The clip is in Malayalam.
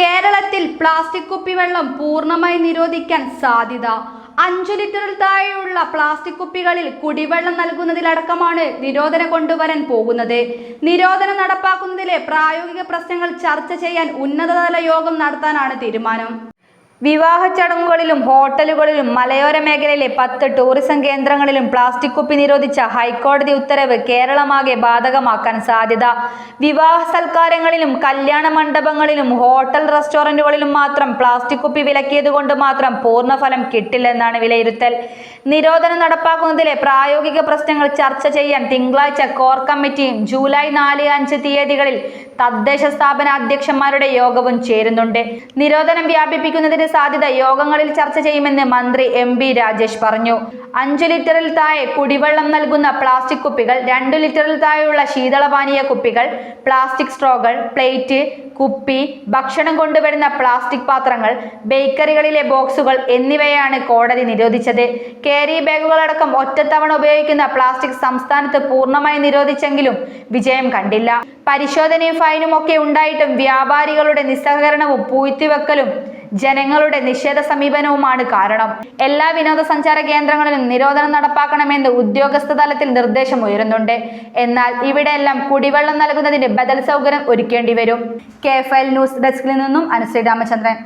കേരളത്തിൽ പ്ലാസ്റ്റിക് കുപ്പിവെള്ളം പൂർണമായി നിരോധിക്കാൻ സാധ്യത. അഞ്ചു ലിറ്ററിൽ താഴെയുള്ള പ്ലാസ്റ്റിക് കുപ്പികളിൽ കുടിവെള്ളം നൽകുന്നതിലടക്കമാണ് നിരോധനം കൊണ്ടുവരാൻ പോകുന്നത്. നിരോധനം നടപ്പാക്കുന്നതിലെ പ്രായോഗിക പ്രശ്നങ്ങൾ ചർച്ച ചെയ്യാൻ ഉന്നതതല യോഗം നടത്താനാണ് തീരുമാനം. വിവാഹ ചടങ്ങുകളിലും ഹോട്ടലുകളിലും മലയോര മേഖലയിലെ പത്ത് ടൂറിസം കേന്ദ്രങ്ങളിലും പ്ലാസ്റ്റിക് കുപ്പി നിരോധിച്ച ഹൈക്കോടതി ഉത്തരവ് കേരളമാകെ ബാധകമാക്കാൻ സാധ്യത. വിവാഹ സൽക്കാരങ്ങളിലും കല്യാണ മണ്ഡപങ്ങളിലും ഹോട്ടൽ റെസ്റ്റോറന്റുകളിലും മാത്രം പ്ലാസ്റ്റിക് കുപ്പി വിലക്കിയതുകൊണ്ട് മാത്രം പൂർണഫലം കിട്ടില്ലെന്നാണ് വിലയിരുത്തൽ. നിരോധനം നടപ്പാക്കുന്നതിലെ പ്രായോഗിക പ്രശ്നങ്ങൾ ചർച്ച ചെയ്യാൻ തിങ്കളാഴ്ച കോർ കമ്മിറ്റിയും ജൂലൈ നാല് അഞ്ച് തീയതികളിൽ തദ്ദേശ സ്ഥാപന അധ്യക്ഷന്മാരുടെ യോഗവും ചേരുന്നുണ്ട്. നിരോധനം വ്യാപിപ്പിക്കുന്നതിന് സാധ്യത യോഗങ്ങളിൽ ചർച്ച ചെയ്യുമെന്ന് മന്ത്രി എം ബി രാജേഷ് പറഞ്ഞു. അഞ്ചു ലിറ്ററിൽ താഴെ കുടിവെള്ളം നൽകുന്ന പ്ലാസ്റ്റിക് കുപ്പികൾ രണ്ടു ലിറ്ററിൽ താഴെയുള്ള ശീതളപാനീയ കുപ്പികൾ പ്ലാസ്റ്റിക് സ്ട്രോകൾ പ്ലേറ്റ് കുപ്പി ഭക്ഷണം കൊണ്ടുവരുന്ന പ്ലാസ്റ്റിക് പാത്രങ്ങൾ ബേക്കറികളിലെ ബോക്സുകൾ എന്നിവയാണ് കോടതി നിരോധിച്ചത്. കേരി ബാഗുകളടക്കം ഒറ്റത്തവണ ഉപയോഗിക്കുന്ന പ്ലാസ്റ്റിക് സംസ്ഥാനത്ത് പൂർണമായി നിരോധിച്ചെങ്കിലും വിജയം കണ്ടില്ല. പരിശോധനയും ഫൈനും ഒക്കെ ഉണ്ടായിട്ടും വ്യാപാരികളുടെ നിസ്സഹകരണവും പൂഴ്ത്തിവെക്കലും ജനങ്ങളുടെ നിഷേധ സമീപനവുമാണ് കാരണം. എല്ലാ വിനോദസഞ്ചാര കേന്ദ്രങ്ങളിലും നിരോധനം നടപ്പാക്കണമെന്ന് ഉദ്യോഗസ്ഥ തലത്തിൽ നിർദ്ദേശം ഉയരുന്നുണ്ട്. എന്നാൽ ഇവിടെയെല്ലാം കുടിവെള്ളം നൽകുന്നതിന് ബദൽ സൗകര്യം ഒരുക്കേണ്ടി വരും. കെ ഫയൽ ന്യൂസ് ഡെസ്കിൽ നിന്നും അനുശ്രീ രാമചന്ദ്രൻ.